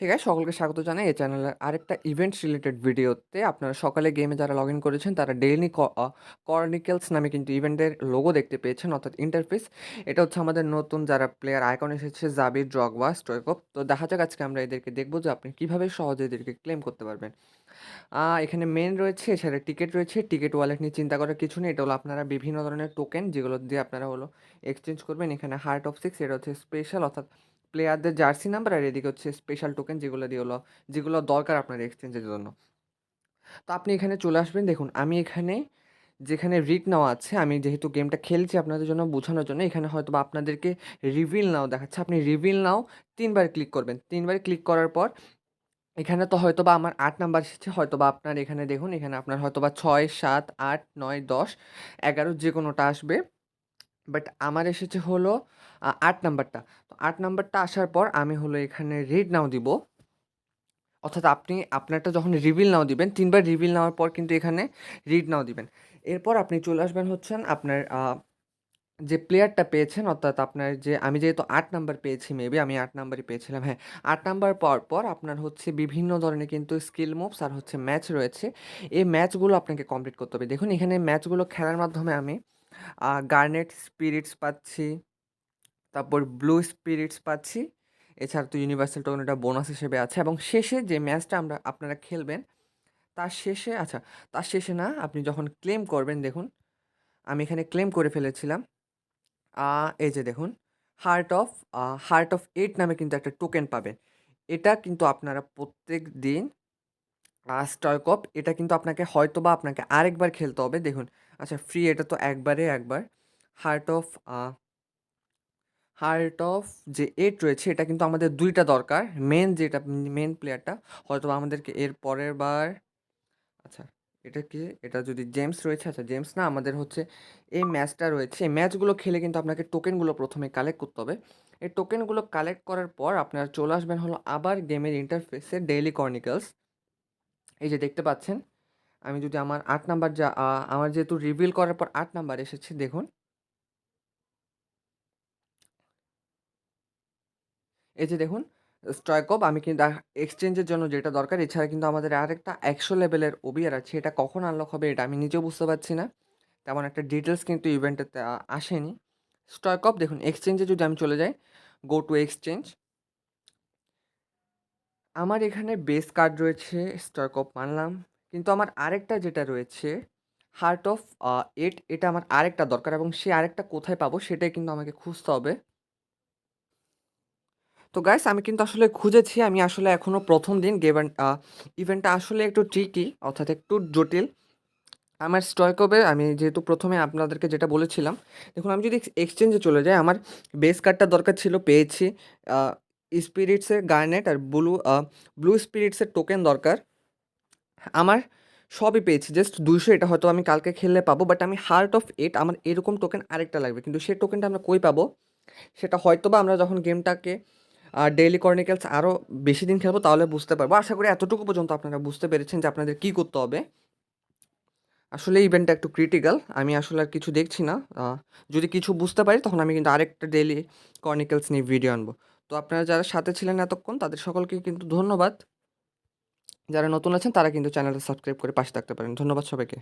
Hey guys সকলকে স্বাগত জানাই এই চ্যানেলের আরেকটা ইভেন্টস রিলেটেড ভিডিওতে আপনারা সকালে গেমে যারা লগ ইন করেছেন, তারা ডেইলি কর্নিকেলস নামে কিন্তু ইভেন্টের লোগো দেখতে পেয়েছেন, অর্থাৎ ইন্টারফেস এটা হচ্ছে আমাদের নতুন যারা প্লেয়ার আইকন এসেছে জাবির ড্রগবা স্ট্রয়কপ তো দেখা যাক আজকে আমরা এদেরকে দেখব যে আপনি কীভাবে সহজে এদেরকে ক্লেম করতে পারবেন। এখানে মেন রয়েছে, এছাড়া টিকিট রয়েছে। টিকিট ওয়ালেট নিয়ে চিন্তা করার কিছু নেই, এটা হলো আপনারা বিভিন্ন ধরনের টোকেন যেগুলো দিয়ে আপনারা হলো এক্সচেঞ্জ করবেন। এখানে হার্ট অফ সিক্স এটা হচ্ছে স্পেশাল অর্থাৎ প্লেয়ারদের জার্সি নাম্বার আর এদিকে হচ্ছে স্পেশাল টোকেন যেগুলো দিয়ে হলো, যেগুলো দরকার আপনার এক্সচেঞ্জের জন্য। তো আপনি এখানে চলে আসবেন, দেখুন আমি এখানে যেখানে রিট নেওয়া আছে, আমি যেহেতু গেমটা খেলছি আপনাদের জন্য বোঝানোর জন্য, এখানে হয়তো বা আপনাদেরকে রিভিল নাও দেখাচ্ছে। আপনি রিভিল নাও তিনবার ক্লিক করবেন। তিনবার ক্লিক করার পর এখানে তো হয়তো বা আমার আট নাম্বার এসেছে, হয়তো বা আপনার এখানে দেখুন, এখানে আপনার হয়তো বা ছয়, সাত, আট, নয়, দশ, এগারো যে কোনোটা আসবে। বাট আমার এসেছে হলো আট নাম্বারটা। আট নাম্বারটা আসার পর আমি হলো এখানে রিড নাও দিব। অর্থাৎ আপনি আপনারটা যখন রিভিল নাও দিবেন, তিনবার রিভিল নেওয়ার পর কিন্তু এখানে রিড নাও দিবেন। এরপর আপনি চলে আসবেন হচ্ছেন আপনার যে প্লেয়ারটা পেয়েছেন, অর্থাৎ আপনার যে, আমি যেহেতু আট নাম্বার পেয়েছি মেবি আমি আট নাম্বারই পেয়েছিলাম হ্যাঁ। আট নাম্বার পর পর আপনার হচ্ছে বিভিন্ন ধরনের কিন্তু স্কিল মুভস আর হচ্ছে ম্যাচ রয়েছে। এই ম্যাচগুলো আপনাকে কমপ্লিট করতে হবে। দেখুন, এখানে ম্যাচগুলো খেলার মাধ্যমে আমি গার্নেট স্পিরিটস পাচ্ছি তারপর ব্লু স্পিরিটস পাচ্ছি। এছাড়া তো ইউনিভার্সাল টোকেন এটা বোনাস হিসেবে আছে এবং শেষে যে ম্যাচটা আমরা আপনারা খেলবেন, তার শেষে আচ্ছা তার শেষে না আপনি যখন ক্লেম করবেন, দেখুন, আমি এখানে ক্লেম করে ফেলেছিলাম। এই যে দেখুন heart of heart of eight নামে কিন্তু একটা টোকেন পাবেন। এটা কিন্তু আপনারা প্রত্যেক দিন অফ এটা কিন্তু আপনাকে হয়তো বা আপনাকে আরেকবার খেলতে হবে। দেখুন আচ্ছা ফ্রি এটা তো একবারে একবার। হার্ট অফ হার্ট অফ যে এইট রয়েছে, এটা কিন্তু আমাদের দুইটা দরকার। মেন যেটা মেন প্লেয়ারটা হয়তো আমাদেরকে এর পরের বার আচ্ছা এটা কি? এটা যদি জেমস রয়েছে আচ্ছা জেমস না, আমাদের হচ্ছে এই ম্যাচটা রয়েছে। এই ম্যাচগুলো খেলে কিন্তু আপনাকে টোকেনগুলো প্রথমে কালেক্ট করতে হবে। এই টোকেনগুলো কালেক্ট করার পর আপনারা চলে আসবেন হলো আবার গেমের ইন্টারফেসে ডেইলি কর্নিকলস এই যে দেখতে পাচ্ছেন, আমি যদি আমার আট নাম্বার যা আমার যেহেতু রিভিল করার পর আট নাম্বার এসেছে, দেখুন। এই যে দেখুন স্ট্রয়কপ আমি কিন্তু এক্সচেঞ্জের জন্য যেটা দরকার, এছাড়া কিন্তু আমাদের আরেকটা একশো লেভেলের ওবিআর আছে, এটা কখন আনলক হবে এটা আমি নিজেও বুঝতে পারছি না। তেমন একটা ডিটেলস কিন্তু ইভেন্টেতে আসেনি। স্টয়কপ দেখুন এক্সচেঞ্জে যদি আমি চলে যাই গো টু এক্সচেঞ্জ আমার এখানে বেস কার্ড রয়েছে স্টয়কপ মানলাম, কিন্তু আমার আরেকটা যেটা রয়েছে হার্ট অফ এইট এটা আমার আরেকটা দরকার এবং সে আরেকটা কোথায় পাবো সেটাই কিন্তু আমাকে খুঁজতে হবে। তো গাইস আমি কিন্তু আসলে খুঁজেছি, আমি আসলে এখনও প্রথম দিন গেম ইভেন্টটা আসলে একটু ট্রিকি অর্থাৎ একটু জটিল। আমার স্টয়কবে আমি যেহেতু প্রথমে আপনাদেরকে যেটা বলেছিলাম, দেখুন, আমি যদি এক্সচেঞ্জে চলে যাই, আমার বেস কার্ডটা দরকার ছিল, পেয়েছি স্পিরিটসের গার্নেট আর ব্লু ব্লু স্পিরিটসের টোকেন দরকার। আমার সবই পেয়েছি জাস্ট দুইশো, এটা হয়তো আমি কালকে খেললে পাবো বাট আমি হার্ট অফ এট আমার এরকম টোকেন আরেকটা লাগবে, কিন্তু সেই টোকেনটা আমরা কই পাবো? সেটা হয়তো বা আমরা যখন গেমটাকে ডেইলি কর্নিকেলস আরও বেশি দিন খেলব তাহলে বুঝতে পারব। আশা করি এতটুকু পর্যন্ত আপনারা বুঝতে পেরেছেন যে আপনাদের কী করতে হবে। আসলে ইভেন্টটা একটু ক্রিটিক্যাল আমি আসলে আর কিছু দেখছি না। যদি কিছু বুঝতে পারি তখন আমি কিন্তু আরেকটা ডেইলি কর্নিকেলস নিয়ে ভিডিও আনব। তো আপনারা যারা সাথে ছিলেন এতক্ষণ, তাদের সকলকে কিন্তু ধন্যবাদ। যারা নতুন আছেন, তারা কিন্তু চ্যানেলটা সাবস্ক্রাইব করে পাশে থাকতে পারেন। ধন্যবাদ সবাইকে।